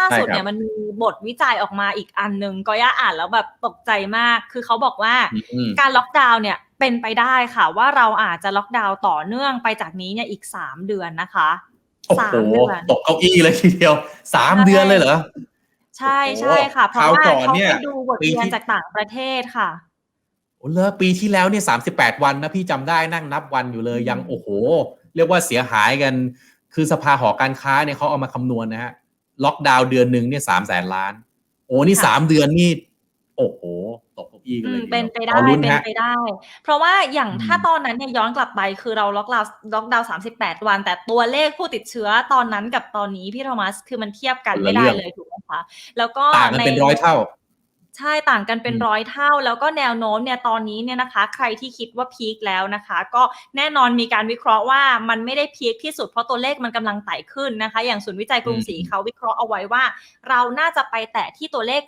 ล่าสุดใช่ครับเนี่ยมันมีบทวิจัยออกมาอีกอันหนึ่งก็ย่าอ่านแล้วแบบตกใจมาก คือเขาบอกว่าอืมการล็อกดาวน์เนี่ยเป็นไปได้ค่ะ ว่าเราอาจจะล็อกดาวน์ต่อเนื่องไปจากนี้เนี่ยอีกสามเดือนนะคะโอ้สาโหมเดือนตกเก้าอี้เลยทีเดียวสามใช่เดือนเลยเหรอใช่โอ้โหใช่ค่ะ เพราะว่าคราวก่อนเขาเนี่ยไปดูบทปีเรียนที่จากต่างประเทศค่ะโอ้เลอปีที่แล้วเนี่ยสามสิบแปดวันนะพี่จำได้นั่งนับวันอยู่เลยอืมยังโอ้โห เรียกว่าเสียหายกัน คือสภาหอการค้าเนี่ยเขาเอามาคำนวณนะฮะ ล็อกดาวน์เดือนหนึ่งเนี่ยสามแสนล้าน โอ้นี่สามเดือนนี่โอ้โหตกเก้าอี้กันอืเลมยทีเป็นดียวไปได้รอลุ้นเป็นฮะไปได้ เพราะว่าอย่างอืมถ้าตอนนั้นเนี่ยย้อนกลับไปคือเราล็อกดาวน์ล็อกดาวน์สามสิบแปดวัน แต่ตัวเลขผู้ติดเชื้อตอนนั้นกับตอนนี้พี่โทมัสคือมันเทียบกันคนละไม่ได้เรื่องเลยถูกไหมคะแล้วก็ต่างกันเป็นร้อยเท่า ใช่ต่างกันเป็นอืมร้อยเท่า แล้วก็แนวโน้มเนี่ยตอนนี้เนี่ยนะคะ ใครที่คิดว่าพีคแล้วนะคะ ก็แน่นอนมีการวิเคราะห์ว่ามันไม่ได้พีคที่สุดเพราะตัวเลขมันกำลังไต่ขึ้นนะคะ อย่างศูนย์วิจัยกรุงศรีอืมเขาวิเคราะห์เอาไว้ว่า เราน่าจะไปแตะที่ตัวเลข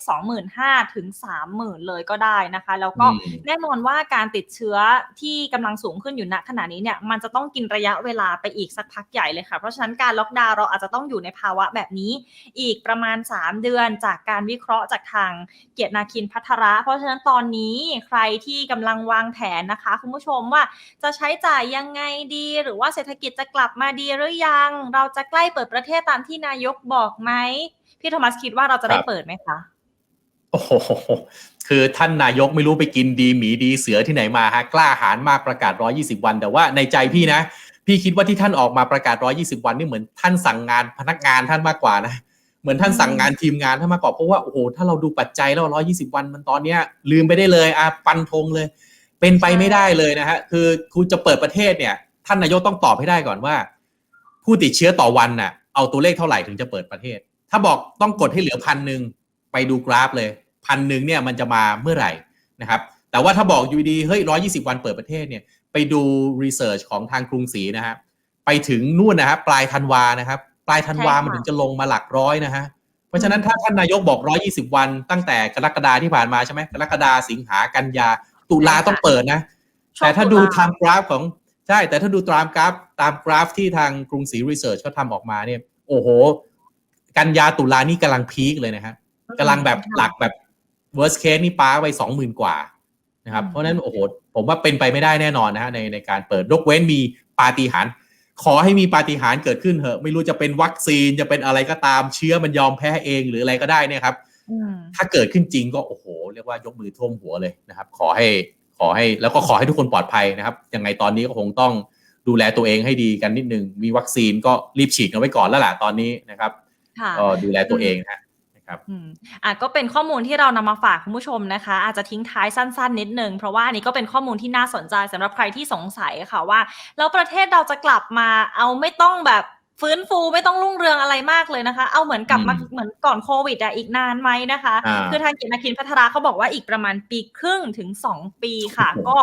25,000ถึง30,000 เลยก็ได้นะคะ แล้วก็อืมแน่นอนว่าการติดเชื้อที่กำลังสูงขึ้นอยู่ณขณะนี้เนี่ยมันจะต้องกินระยะเวลาไปอีกสักพักใหญ่เลยค่ะเพราะฉะนั้นการล็อกดาวน์เราอาจจะต้องอยู่ในภาวะแบบนี้ อีกประมาณ 3 เดือนจากการวิเคราะห์จากทางเกียรตินาคินพัทระ เพราะฉะนั้นตอนนี้ใครที่กำลังวางแผนนะคะ คุณผู้ชมว่าจะใช้จ่ายยังไงดี หรือว่าเศรษฐกิจจะกลับมาดีหรือยัง เราจะใกล้เปิดประเทศตามที่นายกบอกไหมพี่โทมัสคิดว่าเราจะได้ครับเปิดไหมคะโอ้โหคือท่านนายกไม่รู้ไปกินดีหมีดีเสือที่ไหนมาฮะกล้าหาญมากประกาศ 120 วัน แต่ว่าในใจพี่นะ พี่คิดว่าที่ท่านออกมาประกาศ 120 วันนี่เหมือนท่านสั่งงานพนักงานท่านมากกว่านะ เหมือนท่านสั่งงานทีมงานท่ามากกว่าเพราะว่าโอ้โหถ้าเราดูปัจจัยแล้ว120วันมันตอนเนี้ยลืมไปได้เลยอะปันธงเลย เป็นไปไม่ได้เลยนะฮะคือคุณจะเปิดประเทศเนี่ย ท่านนายกต้องตอบให้ได้ก่อนว่า ผู้ติดเชื้อต่อวันน่ะ เอาตัวเลขเท่าไหร่ถึงจะเปิดประเทศ ถ้าบอกต้องกดให้เหลือพันหนึ่งไปดูกราฟเลยพันหนึ่งเนี่ยมันจะมาเมื่อไหร่นะครับ แต่ว่าถ้าบอกอยู่ดีเฮ้ยร้อยี่สิบวันเปิดประเทศเนี่ยไปดูรีเสิร์ชของทางกรุงศรีนะฮะไปถึงนู่นนะฮะปลายธันวานะครับ ปลายธันวาใช่ค่ะมันถึงจะลงมาหลักร้อยนะฮะ เพราะฉะนั้นถ้าท่านนายกบอกร้อยี่สิบวัน ตั้งแต่กรกฎาที่ผ่านมาใช่ไหมกรกฎาสิงหากันยา ตุลาต้องเปิดนะช่วงแต่ถ้าดูตุลทางกราฟของใช่ แต่ถ้าดูตามกราฟตามกราฟที่ทางกรุงศรีรีเสิร์ชเขาทำออกมาเนี่ย โอ้โห กันยาตุลานี่กำลังพีคเลยนะฮะกำลังแบบหลักแบบ worst case นี่ป้าไปสองหมื่นกว่านะครับอืมเพราะฉะนั้นโอ้โหผมว่าเป็นไปไม่ได้แน่นอนนะฮะในในการเปิดยกเว้นมีปาฏิหาริย์ ขอให้มีปาฏิหาริย์เกิดขึ้นเถอะ ไม่รู้จะเป็นวัคซีนจะเป็นอะไรก็ตามเชื้อมันยอมแพ้เองหรืออะไรก็ได้เนี่ยครับอืมถ้าเกิดขึ้นจริงก็โอ้โห เรียกว่ายกมือท่วมหัวเลยนะครับ ขอให้ขอให้แล้วก็ขอให้ทุกคนปลอดภัยนะครับยังไงตอนนี้ก็คงต้องดูแลตัวเองให้ดีกันนิดนึงมีวัคซีนก็รีบฉีดกันไว้ก่อนแล้วล่ะตอนนี้นะครับค่ะก็ดูแลตัวเองนะฮะ นะครับอืมอะก็เป็นข้อมูลที่เรานำมาฝากคุณผู้ชมนะคะ อาจจะทิ้งท้ายสั้น ๆ นิดนึงเพราะว่าอันนี้ก็เป็นข้อมูลที่น่าสนใจสำหรับใครที่สงสัยค่ะว่าแล้วประเทศเราจะกลับมาเอาไม่ต้องแบบ ฟื้นฟูไม่ต้องรุ่งเรืองอะไรมากเลยนะคะ เอาเหมือนกลับมาอืมเหมือนก่อนโควิดอะอีกนานไหมนะคะอ่าคือทางเกียรตินาคินพัทราเขาบอกว่าอีกประมาณปีครึ่งถึง 2 ปีค่ะโอ้โหก็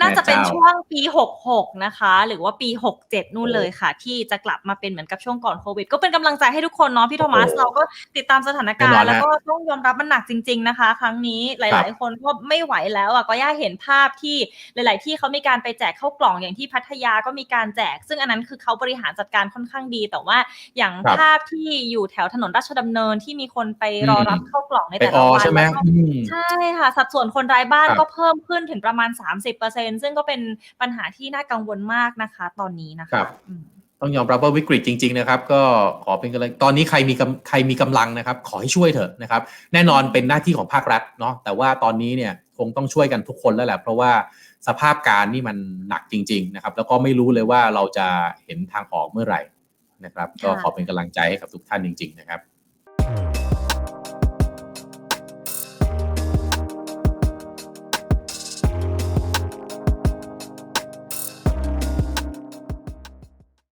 น่าจะเป็นแม่เจ้าช่วงปี 66 นะคะ หรือว่าปี 67 นู่นเลยค่ะ ที่จะกลับมาเป็นเหมือนกับช่วงก่อนโควิด ก็เป็นกำลังใจให้ทุกคนเนาะพี่โทมัสโอ้โหเราก็ติดตามสถานการแน่นอณ์นแล้วฮะก็ต้องยอมรับมันหนักจริง ๆนะคะ ครั้งนี้หครัลายบๆคนก็ไม่ไหวแล้วอะก็ย่าเห็นภาพที่หลาย ๆ ที่เขามีการไปแจกข้าวกล่องอย่างที่พัทยาก็มีการแจก ซึ่งอันนั้นคือเขาบริหารจัดการค่อนข้างดี แต่ว่าอย่างครับภาพที่อยู่แถวถนนราชดำเนินที่มีคนไปรอรับข้าวกล่องในไปแต่อละอวันใช่ไหมแล้วก็อืมใช่ค่ะ สัดส่วนคนไร้บ้านครับก็เพิ่มขึ้นถึงประมาณ 30%ซึ่งก็เป็นปัญหาที่น่ากังวลมากนะคะ ตอนนี้นะครัคะบอืมต้องยอมรับว่าวิกฤตจริง ๆ นะครับ ก็ขอเป็นกำลังตอนนี้ใครมีกำใครมีกำลังนะครับ ขอให้ช่วยเถอะนะครับ แน่นอนเป็นหน้าที่ของภาครัฐเนาะแต่ว่าตอนนี้เนี่ยคงต้องช่วยกันทุกคนแล้วแหละ เพราะว่าสภาพการนี่มันหนักจริง ๆ นะครับ แล้วก็ไม่รู้เลยว่าเราจะเห็นทางออกเมื่อไหร่ นะครับ ก็ค่ะขอเป็นกำลังใจให้กับทุกท่านจริง ๆ นะครับ